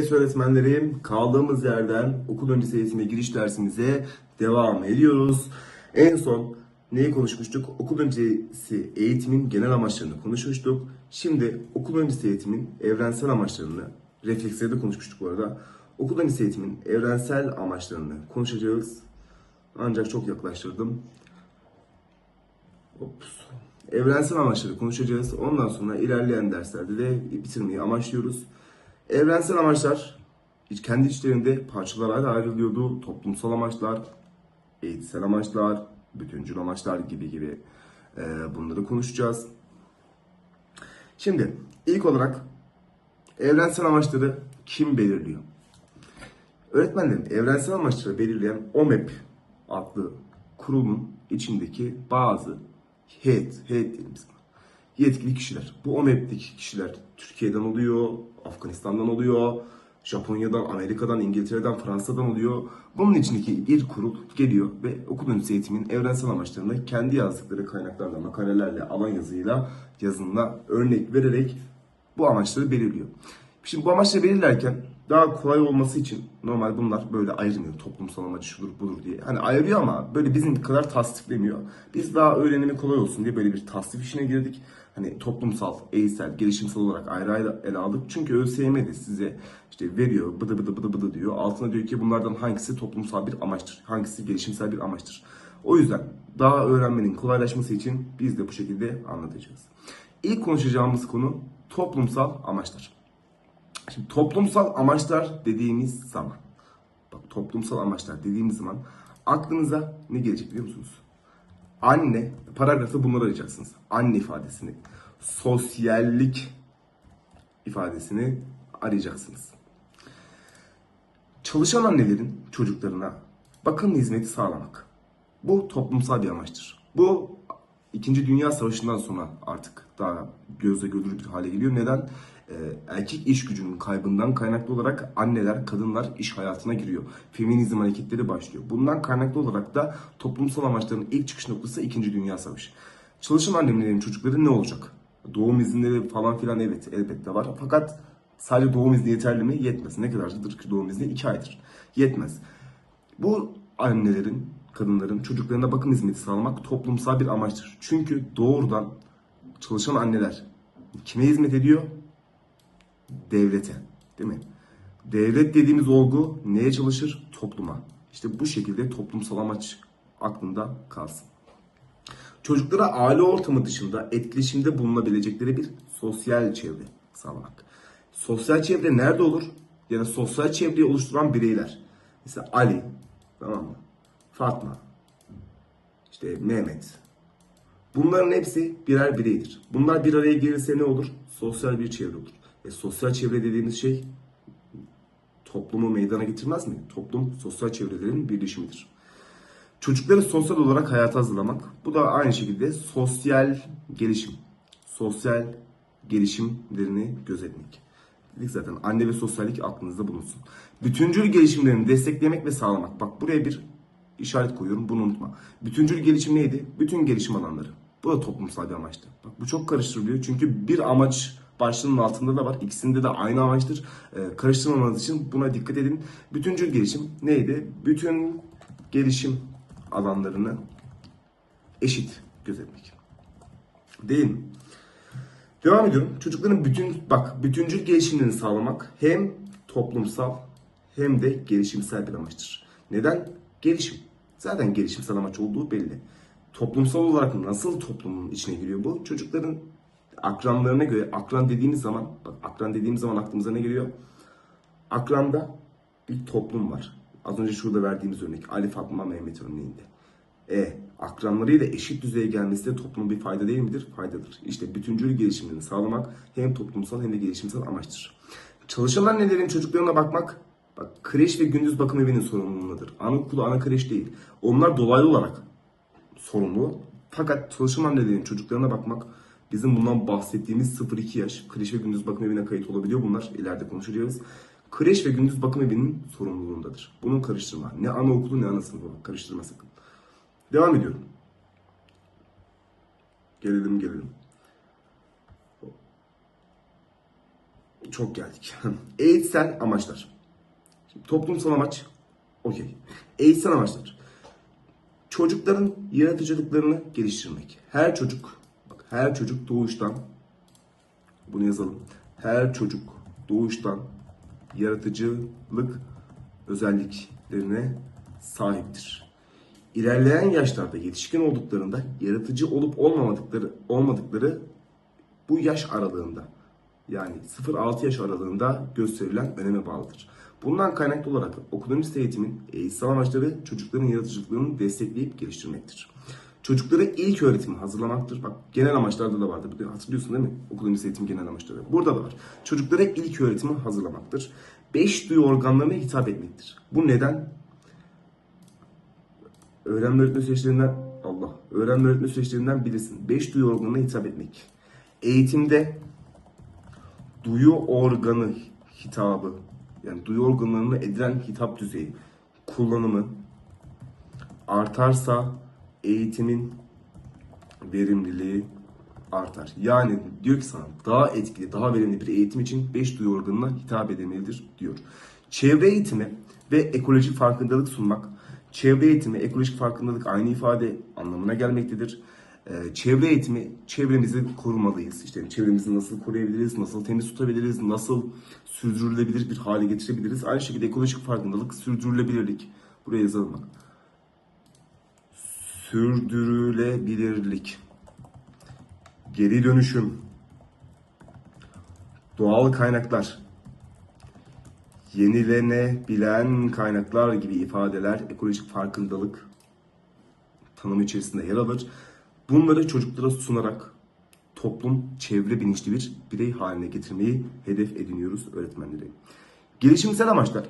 Evet öğretmenlerim kaldığımız yerden okul öncesi eğitime giriş dersimize devam ediyoruz. En son neyi konuşmuştuk? Okul öncesi eğitimin genel amaçlarını konuşmuştuk. Şimdi okul öncesi eğitimin evrensel amaçlarını, refleksleri de konuşmuştuk bu arada. Okul öncesi eğitimin evrensel amaçlarını konuşacağız. Ancak çok yaklaştırdım. Ops. Evrensel amaçları konuşacağız. Ondan sonra ilerleyen derslerde de bitirmeyi amaçlıyoruz. Evrensel amaçlar kendi içlerinde parçalara ayrılıyordu. Toplumsal amaçlar, eğitsel amaçlar, bütüncül amaçlar gibi gibi Ee, bunları konuşacağız. Şimdi ilk olarak evrensel amaçları kim belirliyor? Öğretmenlerim evrensel amaçları belirleyen OMEP adlı kurumun içindeki bazı heyet, heyet diyelim. Yetkili kişiler. Bu OMEP'teki kişiler Türkiye'den oluyor, Afganistan'dan oluyor, Japonya'dan, Amerika'dan, İngiltere'den, Fransa'dan oluyor. Bunun içindeki bir kurul geliyor ve okul öncesi eğitimin evrensel amaçlarını kendi yazdıkları kaynaklarla, makalelerle, alan yazıyla, yazınla örnek vererek bu amaçları belirliyor. Şimdi bu amaçları belirlerken daha kolay olması için normal bunlar böyle ayırmıyor. Toplumsal amacı şudur budur diye. Hani ayırıyor ama böyle bizim kadar tasdiflemiyor. Biz daha öğrenimi kolay olsun diye böyle bir tasdif işine girdik. Hani toplumsal, eğitsel, gelişimsel olarak ayrı ayrı ele aldık. Çünkü ÖSYM de size işte veriyor bıdı bıdı bıdı bıdı diyor. Altına diyor ki bunlardan hangisi toplumsal bir amaçtır, hangisi gelişimsel bir amaçtır. O yüzden daha öğrenmenin kolaylaşması için biz de bu şekilde anlatacağız. İlk konuşacağımız konu toplumsal amaçlar. Şimdi toplumsal amaçlar dediğimiz zaman, bak toplumsal amaçlar dediğimiz zaman aklınıza ne gelecek biliyor musunuz? Anne, paragrafta bunları arayacaksınız. Anne ifadesini, sosyallik ifadesini arayacaksınız. Çalışan annelerin çocuklarına bakım hizmeti sağlamak. Bu toplumsal bir amaçtır. Bu İkinci Dünya Savaşı'ndan sonra artık daha gözle görülür bir hale geliyor. Neden? Ee, erkek iş gücünün kaybından kaynaklı olarak anneler, kadınlar iş hayatına giriyor. Feminizm hareketleri başlıyor. Bundan kaynaklı olarak da toplumsal amaçların ilk çıkış noktası İkinci Dünya Savaşı. Çalışan annelerin çocukları ne olacak? Doğum izinleri falan filan evet elbette var. Fakat sadece doğum izni yeterli mi? Yetmez. Ne kadardır ki doğum izni? 2 aydır. Yetmez. Bu annelerin, kadınların çocuklarına bakım hizmeti sağlamak toplumsal bir amaçtır. Çünkü doğrudan çalışan anneler kime hizmet ediyor? Devlete. Değil mi? Devlet dediğimiz olgu neye çalışır? Topluma. İşte bu şekilde toplumsal amaç aklında kalsın. Çocuklara aile ortamı dışında etkileşimde bulunabilecekleri bir sosyal çevre sağlamak. Sosyal çevre nerede olur? Ya da sosyal çevreyi oluşturan bireyler. Mesela Ali, tamam mı? Fatma, işte Mehmet. Bunların hepsi birer bireydir. Bunlar bir araya gelirse ne olur? Sosyal bir çevre olur. E sosyal çevre dediğimiz şey toplumu meydana getirmez mi? Toplum sosyal çevrelerin birleşimidir. Çocukları sosyal olarak hayata hazırlamak. Bu da aynı şekilde sosyal gelişim. Sosyal gelişimlerini gözetmek. Dedik zaten anne ve sosyallik aklınızda bulunsun. Bütüncül gelişimlerini desteklemek ve sağlamak. Bak buraya bir işaret koyuyorum bunu unutma. Bütüncül gelişim neydi? Bütün gelişim alanları. Bu da toplumsal bir amaçtı. Bak bu çok karıştırılıyor çünkü bir amaç başlığının altında da var. İkisinde de aynı amaçtır. Ee, karıştırmamanız için buna dikkat edin. Bütüncül gelişim neydi? Bütün gelişim alanlarını eşit gözetmek. Değil mi? Devam ediyorum. Çocukların bütün bak bütüncül gelişimlerini sağlamak hem toplumsal hem de gelişimsel bir amaçtır. Neden? Gelişim. Zaten gelişimsel amaç olduğu belli. Toplumsal olarak nasıl toplumun içine giriyor bu? Çocukların akranlarına göre akran dediğimiz zaman bak akran dediğimiz zaman aklımıza ne geliyor? Akranda bir toplum var. Az önce şurada verdiğimiz örnek Ali Fatma Mehmet örneğinde. E, akranlarıyla eşit düzeye gelmesi de topluma bir fayda değil midir? Faydadır. İşte bütüncül gelişimini sağlamak hem toplumsal hem de gelişimsel amaçtır. Çalışan annelerin çocuklarına bakmak, bak kreş ve gündüz bakım evinin sorumluluğundadır. Anaokulu, ana kreş değil. Onlar dolaylı olarak sorumlu. Fakat çalışan annelerin çocuklarına bakmak bizim bundan bahsettiğimiz 0-2 yaş kreş ve gündüz bakım evine kayıt olabiliyor. Bunlar ileride konuşacağız. Kreş ve gündüz bakım evinin sorumluluğundadır. Bunu karıştırma. Ne anaokulu ne ana sınıfı karıştırma sakın. Devam ediyorum. Gelelim gelelim. çok geldik. Eğitsel amaçlar. Şimdi toplumsal amaç okey. Eğitsel amaçlar. Çocukların yaratıcılıklarını geliştirmek. Her çocuk, her çocuk doğuştan bunu yazalım. Her çocuk doğuştan yaratıcılık özelliklerine sahiptir. İlerleyen yaşlarda yetişkin olduklarında yaratıcı olup olmamadıkları olmadıkları bu yaş aralığında yani 0-6 yaş aralığında gösterilen öneme bağlıdır. Bundan kaynaklı olarak ekonomist eğitimin eğitsel amaçları çocukların yaratıcılıklarını destekleyip geliştirmektir. Çocukları ilk öğretimi hazırlamaktır. Bak genel amaçlarda da vardı. Hatırlıyorsun değil mi? Ekonomist eğitim genel amaçları. Burada da var. Çocuklara ilk öğretimi hazırlamaktır. Beş duyu organlarına hitap etmektir. Bu neden? Öğrenme öğretme süreçlerinden Allah. Öğrenme öğretme süreçlerinden bilirsin. Beş duyu organına hitap etmek. Eğitimde duyu organı hitabı yani duyu organlarına edilen hitap düzeyi kullanımı artarsa eğitimin verimliliği artar. Yani diyor ki sana daha etkili, daha verimli bir eğitim için 5 duyu organına hitap edilmelidir diyor. Çevre eğitimi ve ekolojik farkındalık sunmak. Çevre eğitimi, ekolojik farkındalık aynı ifade anlamına gelmektedir. Ee, çevre eğitimi, çevremizi korumalıyız. İşte çevremizi nasıl koruyabiliriz, nasıl temiz tutabiliriz, nasıl sürdürülebilir bir hale getirebiliriz. Aynı şekilde ekolojik farkındalık, sürdürülebilirlik. Buraya yazalım bak. Sürdürülebilirlik. Geri dönüşüm. Doğal kaynaklar. Yenilenebilen kaynaklar gibi ifadeler ekolojik farkındalık tanımı içerisinde yer alır. Bunları çocuklara sunarak toplum çevre bilinçli bir birey haline getirmeyi hedef ediniyoruz öğretmenleri. Gelişimsel amaçlar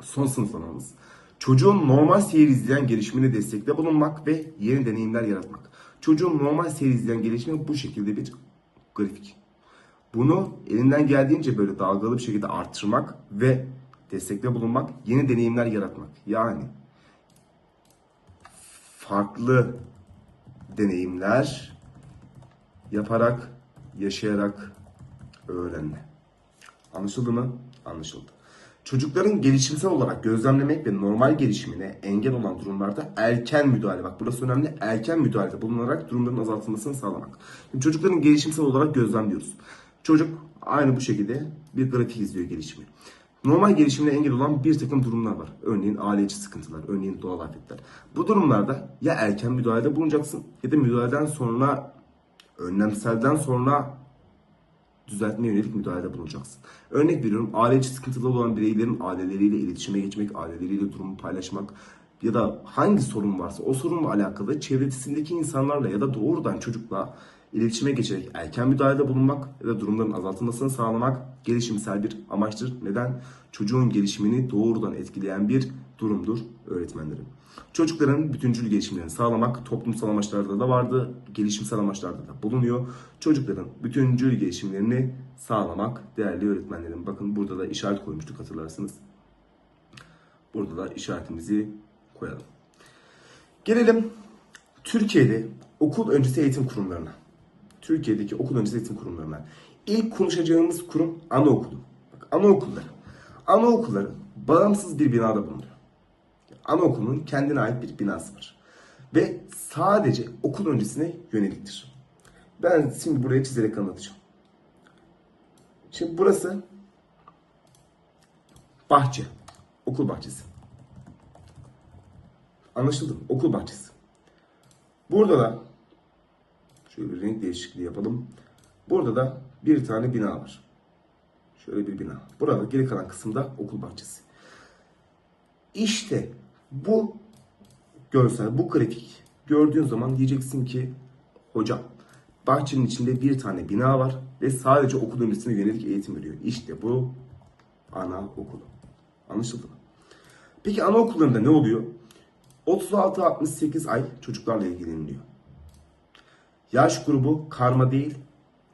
son sınıflamamız. Çocuğun normal seyir izleyen gelişimine destekte bulunmak ve yeni deneyimler yaratmak. Çocuğun normal seyir izleyen gelişimi bu şekilde bir grafik. Bunu elinden geldiğince böyle dalgalı bir şekilde arttırmak ve destekte bulunmak, yeni deneyimler yaratmak. Yani farklı deneyimler yaparak, yaşayarak öğrenme. Anlaşıldı mı? Anlaşıldı. Çocukların gelişimsel olarak gözlemlemek ve normal gelişimine engel olan durumlarda erken müdahale, bak burası önemli, erken müdahalede bulunarak durumların azaltılmasını sağlamak. Şimdi çocukların gelişimsel olarak gözlemliyoruz. Çocuk aynı bu şekilde bir grafik izliyor gelişimi. Normal gelişimine engel olan bir takım durumlar var. Örneğin aile içi sıkıntılar, örneğin doğal afetler. Bu durumlarda ya erken müdahalede bulunacaksın ya da müdahaleden sonra, önlemselden sonra düzeltmeye yönelik müdahalede bulunacaksın. Örnek veriyorum aile içi sıkıntılı olan bireylerin aileleriyle iletişime geçmek, aileleriyle durumu paylaşmak ya da hangi sorun varsa o sorunla alakalı çevresindeki insanlarla ya da doğrudan çocukla iletişime geçerek erken müdahalede bulunmak ya da durumların azaltılmasını sağlamak gelişimsel bir amaçtır. Neden? Çocuğun gelişimini doğrudan etkileyen bir durumdur öğretmenlerin. Çocukların bütüncül gelişimlerini sağlamak toplumsal amaçlarda da vardı, gelişimsel amaçlarda da bulunuyor. Çocukların bütüncül gelişimlerini sağlamak değerli öğretmenlerim. Bakın burada da işaret koymuştuk hatırlarsınız. Burada da işaretimizi koyalım. Gelelim Türkiye'de okul öncesi eğitim kurumlarına. Türkiye'deki okul öncesi eğitim kurumlarına. İlk konuşacağımız kurum anaokulu. Bak, anaokulları. Anaokulları bağımsız bir binada bulunuyor. Anaokulunun kendine ait bir binası var. Ve sadece okul öncesine yöneliktir. Ben şimdi buraya çizerek anlatacağım. Şimdi burası bahçe. Okul bahçesi. Anlaşıldı mı? Okul bahçesi. Burada da şöyle bir renk değişikliği yapalım. Burada da bir tane bina var. Şöyle bir bina. Burada geri kalan kısımda okul bahçesi. İşte bu görsel, bu grafik gördüğün zaman diyeceksin ki hocam bahçenin içinde bir tane bina var ve sadece okul öncesine yönelik eğitim veriyor. İşte bu ana okulu. Anlaşıldı mı? Peki anaokullarında ne oluyor? 36-68 ay çocuklarla ilgileniliyor. Yaş grubu karma değil.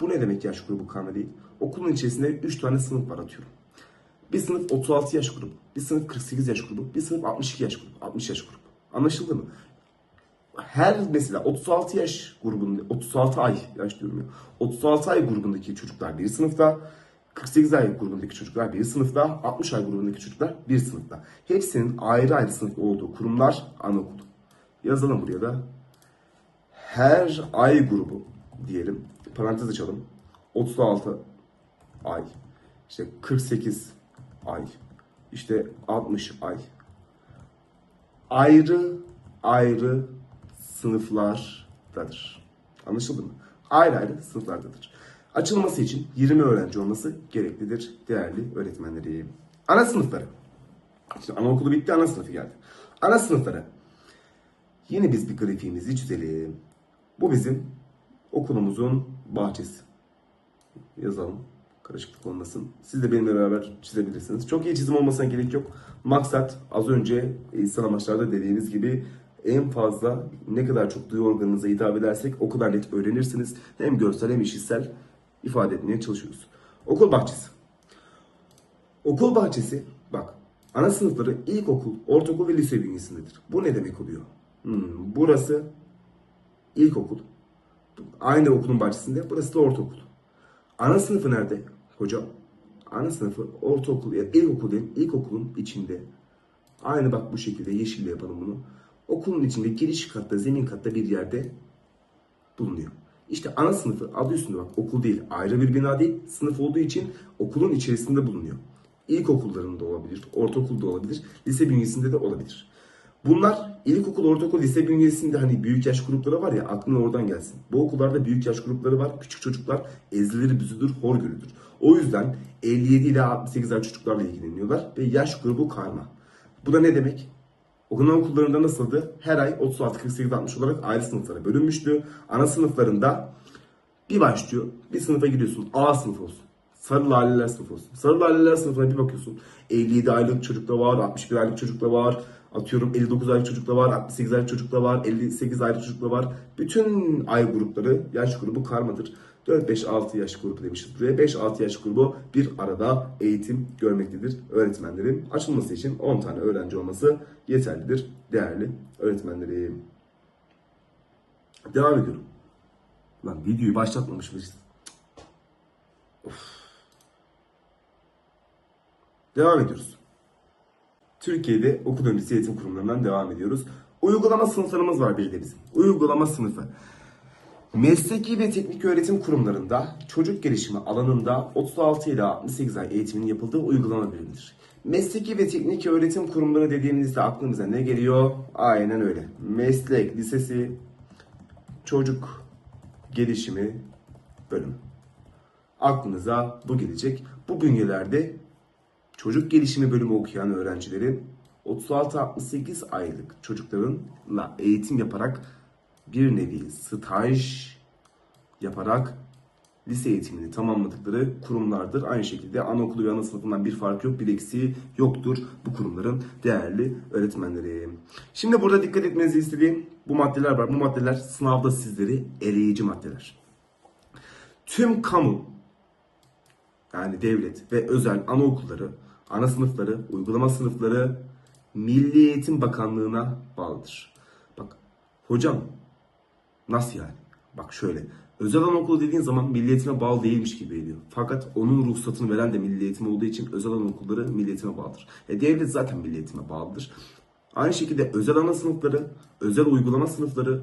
Bu ne demek yaş grubu karma değil? Okulun içerisinde 3 tane sınıf var atıyorum. Bir sınıf 36 yaş grubu, bir sınıf 48 yaş grubu, bir sınıf 62 yaş grubu, 60 yaş grubu. Anlaşıldı mı? her mesela 36 yaş grubunda 36 ay yaş diyorum ya. 36 ay grubundaki çocuklar bir sınıfta, 48 ay grubundaki çocuklar bir sınıfta, 60 ay grubundaki çocuklar bir sınıfta. Hepsinin ayrı ayrı sınıfta olduğu kurumlar anaokulu. Yazalım buraya da. Her ay grubu diyelim. Parantez açalım. 36 ay. işte 48 ay. işte 60 ay. Ayrı ayrı sınıflardadır. Anlaşıldı mı? Ayrı ayrı sınıflardadır. Açılması için 20 öğrenci olması gereklidir değerli öğretmenlerim. Ana sınıfları. Şimdi anaokulu bitti, ana sınıfı geldi. Ana sınıfları. Yine biz bir grafiğimizi çizelim. Bu bizim okulumuzun bahçesi. Yazalım. Karışıklık olmasın. Siz de benimle beraber çizebilirsiniz. Çok iyi çizim olmasına gerek yok. Maksat az önce insan amaçlarda dediğimiz gibi en fazla ne kadar çok duyu organınıza hitap edersek o kadar net öğrenirsiniz. Hem görsel hem işitsel ifade etmeye çalışıyoruz. Okul bahçesi. Okul bahçesi bak ana sınıfları ilkokul, ortaokul ve lise bünyesindedir. Bu ne demek oluyor? Hmm, burası ilkokul. Aynı okulun bahçesinde. Burası da ortaokul. Ana sınıfı nerede hocam? Ana sınıfı ortaokul ya ilkokul değil, ilkokulun içinde. Aynı bak bu şekilde yeşille yapalım bunu. Okulun içinde giriş katta, zemin katta bir yerde bulunuyor. İşte ana sınıfı adı üstünde bak okul değil ayrı bir bina değil sınıf olduğu için okulun içerisinde bulunuyor. İlkokullarında olabilir, ortaokulda olabilir, lise bünyesinde de olabilir. Bunlar ilkokul, ortaokul, lise bünyesinde hani büyük yaş grupları var ya aklına oradan gelsin. Bu okullarda büyük yaş grupları var. Küçük çocuklar ezilir, büzülür, hor görülür. O yüzden 57 ile 68 yaş çocuklarla ilgileniyorlar ve yaş grubu karma. Bu da ne demek? Okul okullarında nasıldı? Her ay 36, 48, 60 olarak ayrı sınıflara bölünmüştü. Ana sınıflarında bir başlıyor. Bir sınıfa gidiyorsun. A sınıfı olsun. Sarı laleler sınıfı olsun. Sarı laleler sınıfına bir bakıyorsun. 57 aylık çocuk da var, 61 aylık çocuk da var. Atıyorum 59 aylık çocuk da var, 68 aylık çocuk da var, 58 aylık çocuk da var. Bütün ay grupları, yaş grubu karmadır. 4-5-6 yaş grubu demişiz buraya. 5-6 yaş grubu bir arada eğitim görmektedir. Öğretmenlerin açılması için 10 tane öğrenci olması yeterlidir değerli öğretmenlerim. Devam ediyorum. Lan videoyu başlatmamışız. Devam ediyoruz. Türkiye'de okul öncesi eğitim kurumlarından devam ediyoruz. Uygulama sınıflarımız var bir de bizim. Uygulama sınıfı. Mesleki ve teknik öğretim kurumlarında çocuk gelişimi alanında 36 ile 68 ay eğitiminin yapıldığı uygulama birimidir. Mesleki ve teknik öğretim kurumları dediğimizde aklımıza ne geliyor? Aynen öyle. Meslek lisesi, çocuk gelişimi bölümü. Aklınıza bu gelecek. Bu bünyelerde çocuk gelişimi bölümü okuyan öğrencilerin 36-68 aylık çocuklarınla eğitim yaparak bir nevi staj yaparak lise eğitimini tamamladıkları kurumlardır. Aynı şekilde anaokulu ve ana sınıfından bir fark yok, bir eksiği yoktur bu kurumların değerli öğretmenleri. Şimdi burada dikkat etmenizi istediğim bu maddeler var. Bu maddeler sınavda sizleri eleyici maddeler. Tüm kamu yani devlet ve özel anaokulları, ana sınıfları, uygulama sınıfları Milli Eğitim Bakanlığı'na bağlıdır. Bak hocam nasıl yani? Bak şöyle. Özel anaokulu dediğin zaman milli eğitime bağlı değilmiş gibi geliyor. Fakat onun ruhsatını veren de milli eğitim olduğu için özel anaokulları milli eğitime bağlıdır. E devlet zaten milli eğitime bağlıdır. Aynı şekilde özel ana sınıfları, özel uygulama sınıfları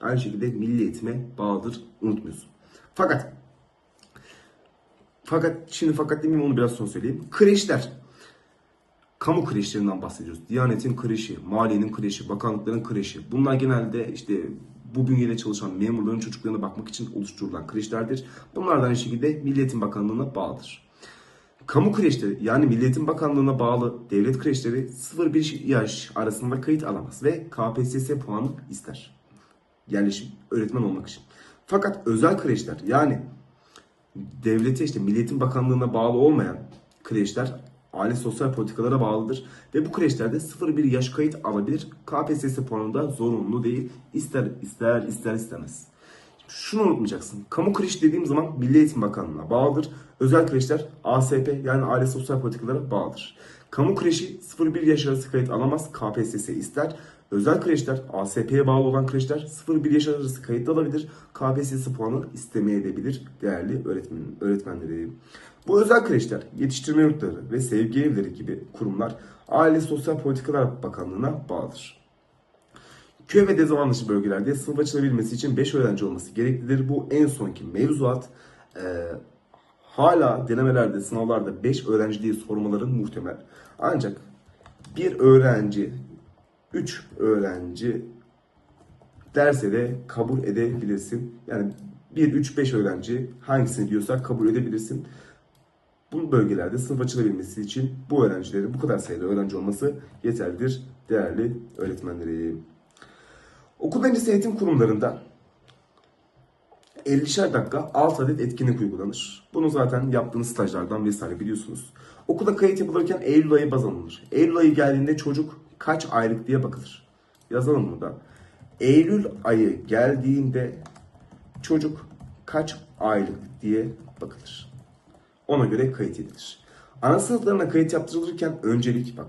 aynı şekilde milli eğitime bağlıdır. Unutmuyorsun. Fakat fakat şimdi fakat demeyeyim onu biraz sonra söyleyeyim. Kreşler. Kamu kreşlerinden bahsediyoruz. Diyanet'in kreşi, maliyenin kreşi, bakanlıkların kreşi. Bunlar genelde işte bu bünyede çalışan memurların çocuklarına bakmak için oluşturulan kreşlerdir. Bunlar da aynı şekilde Milli Eğitim Bakanlığı'na bağlıdır. Kamu kreşleri yani Milli Eğitim Bakanlığı'na bağlı devlet kreşleri 0-1 yaş arasında kayıt alamaz ve KPSS puanı ister. Yerleşim, öğretmen olmak için. Fakat özel kreşler yani devlete işte Milli Eğitim Bakanlığı'na bağlı olmayan kreşler aile sosyal politikalara bağlıdır. Ve bu kreşlerde 0-1 yaş kayıt alabilir. KPSS puanı da zorunlu değil. İster ister ister istemez. Şunu unutmayacaksın. Kamu kreş dediğim zaman Milli Eğitim Bakanlığı'na bağlıdır. Özel kreşler ASP yani aile sosyal politikalara bağlıdır. Kamu kreşi 0-1 yaş arası kayıt alamaz. KPSS ister. Özel kreşler, ASP'ye bağlı olan kreşler 0-1 yaş arası kayıtlı alabilir. KPSS puanı istemeyebilir değerli öğretmen, öğretmenleri. Bu özel kreşler, yetiştirme yurtları ve sevgi evleri gibi kurumlar Aile Sosyal Politikalar Bakanlığı'na bağlıdır. Köy ve dezavantajlı bölgelerde sınıf açılabilmesi için 5 öğrenci olması gereklidir. Bu en sonki mevzuat. Ee, hala denemelerde, sınavlarda 5 öğrenci diye sormaların muhtemel. Ancak bir öğrenci, 3 öğrenci derse de kabul edebilirsin. Yani 1, 3, 5 öğrenci hangisini diyorsak kabul edebilirsin. Bu bölgelerde sınıf açılabilmesi için bu öğrencilerin bu kadar sayıda öğrenci olması yeterlidir değerli öğretmenlerim. Okul öncesi eğitim kurumlarında 50'şer dakika 6 adet etkinlik uygulanır. Bunu zaten yaptığınız stajlardan vesaire biliyorsunuz. Okula kayıt yapılırken Eylül ayı baz alınır. Eylül ayı geldiğinde çocuk kaç aylık diye bakılır. Yazalım burada. Eylül ayı geldiğinde çocuk kaç aylık diye bakılır. Ona göre kayıt edilir. Ana sınıflarına kayıt yaptırılırken öncelik bak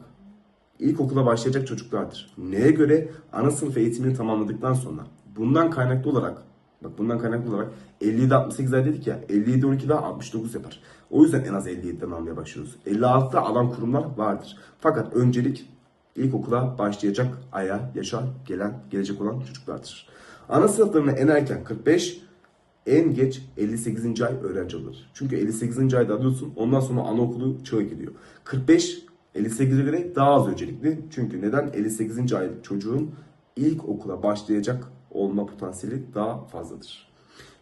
ilkokula başlayacak çocuklardır. Neye göre? Ana sınıf eğitimini tamamladıktan sonra. Bundan kaynaklı olarak Bak bundan kaynaklı olarak 57 68 ay dedik ya 57 12 daha 69 yapar. O yüzden en az 57'den almaya başlıyoruz. 56'da alan kurumlar vardır. Fakat öncelik ilkokula başlayacak aya, yaşa gelen, gelecek olan çocuklardır. Ana sınıflarına en erken 45, en geç 58. ay öğrenci alır. Çünkü 58. ayda alıyorsun ondan sonra anaokulu çağı gidiyor. 45 58'e göre daha az öncelikli. Çünkü neden? 58. aylık çocuğun ilk okula başlayacak olma potansiyeli daha fazladır.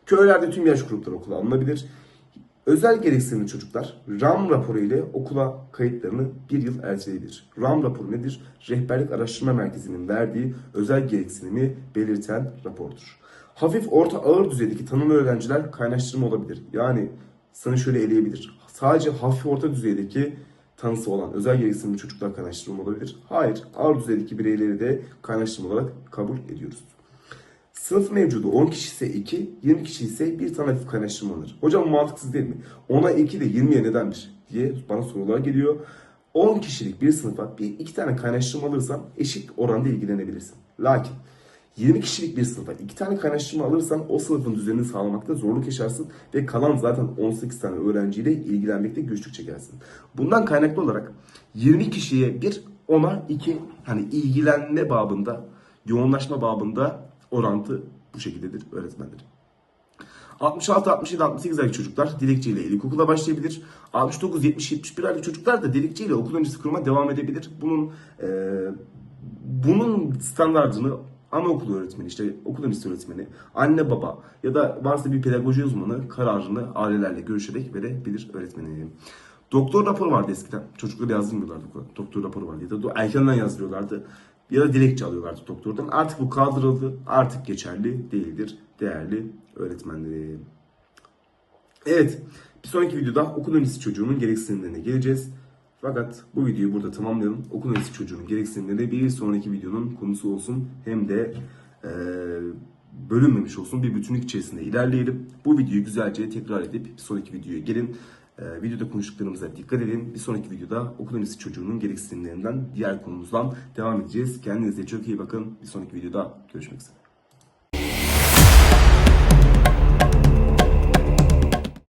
Köylerde tüm yaş grupları okula alınabilir. Özel gereksinimli çocuklar RAM raporu ile okula kayıtlarını bir yıl erteleyebilir. RAM raporu nedir? Rehberlik Araştırma Merkezi'nin verdiği özel gereksinimi belirten rapordur. Hafif orta ağır düzeydeki tanımlı öğrenciler kaynaştırma olabilir. Yani sana şöyle eleyebilir. Sadece hafif orta düzeydeki tanısı olan özel gereksinimli çocuklar kaynaştırma olabilir. Hayır, ağır düzeydeki bireyleri de kaynaştırma olarak kabul ediyoruz. Sınıf mevcudu 10 kişi ise 2, 20 kişi ise bir tane hafif kaynaştırma alır. Hocam mantıksız değil mi? 10'a 2 de 20'ye nedendir diye bana sorular geliyor. 10 kişilik bir sınıfa bir iki tane kaynaştırma alırsan eşit oranda ilgilenebilirsin. Lakin 20 kişilik bir sınıfa iki tane kaynaştırma alırsan o sınıfın düzenini sağlamakta zorluk yaşarsın ve kalan zaten 18 tane öğrenciyle ilgilenmekte güçlük çekersin. Bundan kaynaklı olarak 20 kişiye bir ona iki hani ilgilenme babında, yoğunlaşma babında orantı bu şekildedir öğretmenlerin. 66, 67, 68 aylık çocuklar dilekçeyle ilkokula başlayabilir. 69, 70, 71 aylık çocuklar da dilekçeyle okul öncesi kuruma devam edebilir. Bunun e, bunun standartını anaokulu öğretmeni, işte okul öncesi öğretmeni, anne baba ya da varsa bir pedagoji uzmanı kararını ailelerle görüşerek verebilir öğretmenim. Doktor raporu vardı eskiden. Çocukları yazdırmıyorlardı. Doktor raporu vardı. Ya da erkenden yazdırıyorlardı. Ya da dilekçe alıyorlardı doktordan. Artık bu kaldırıldı. Artık geçerli değildir değerli öğretmenlerim. Evet. Bir sonraki videoda okul öncesi çocuğunun gereksinimlerine geleceğiz. Fakat bu videoyu burada tamamlayalım. Okul öncesi çocuğunun gereksinimleri bir sonraki videonun konusu olsun. Hem de eee, bölünmemiş olsun. Bir bütünlük içerisinde ilerleyelim. Bu videoyu güzelce tekrar edip bir sonraki videoya gelin. Eee, videoda konuştuklarımıza dikkat edin. Bir sonraki videoda okul öncesi çocuğunun gereksinimlerinden diğer konumuzdan devam edeceğiz. Kendinize çok iyi bakın. Bir sonraki videoda görüşmek üzere.